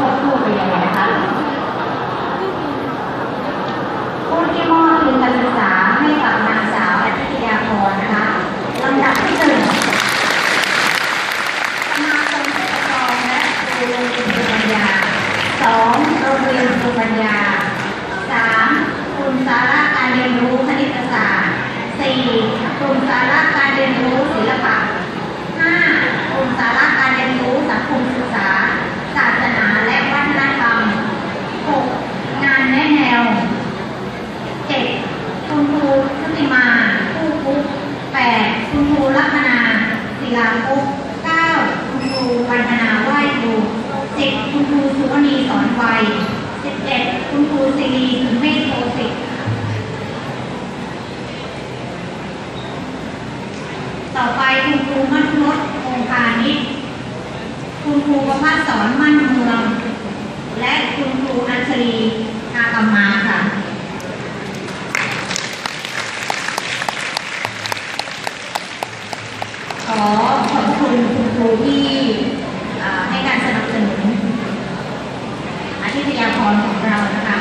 สาระคะผู้ที่มอบทุนการศึกษาให้กับนางสาวอาทิตยาพรค่ะลำดับที่หนึ่งสมาคมผู้ปกครองและครูโรงเรียนภูมิปัญญาสองโรงเรียนภูมิปัญญาสามกลุ่มสาระการเรียนรู้คณิตศาสตร์สี่กลุ่มสาระการเรียนรู้ศิลปะ 5. กลุ่มสาระการเรียนรู้สังคมศึกษา ศาสนาและวัฒนธรรม 6. งานแนะแนว 7. คุณครูชุติมา ผู้คุก 8. คุณครูลัคนาศิ ลาคุก 9. คุณครูปัญนาไหว้ครู 10. คุณครูสุวณีสอนไว 11. คุณครูสิริสุเมธโทสิทธิ์ต่อไปคุณครูมัทนศองคานิชคุณครูประภาสสอนมั่นเมือง และคุณครูอัญชลีอากำมาค่ะ ข อขอบคุณคุณครูที่ให้การสนับสนุนอาชีพยาพรของเรานะคะ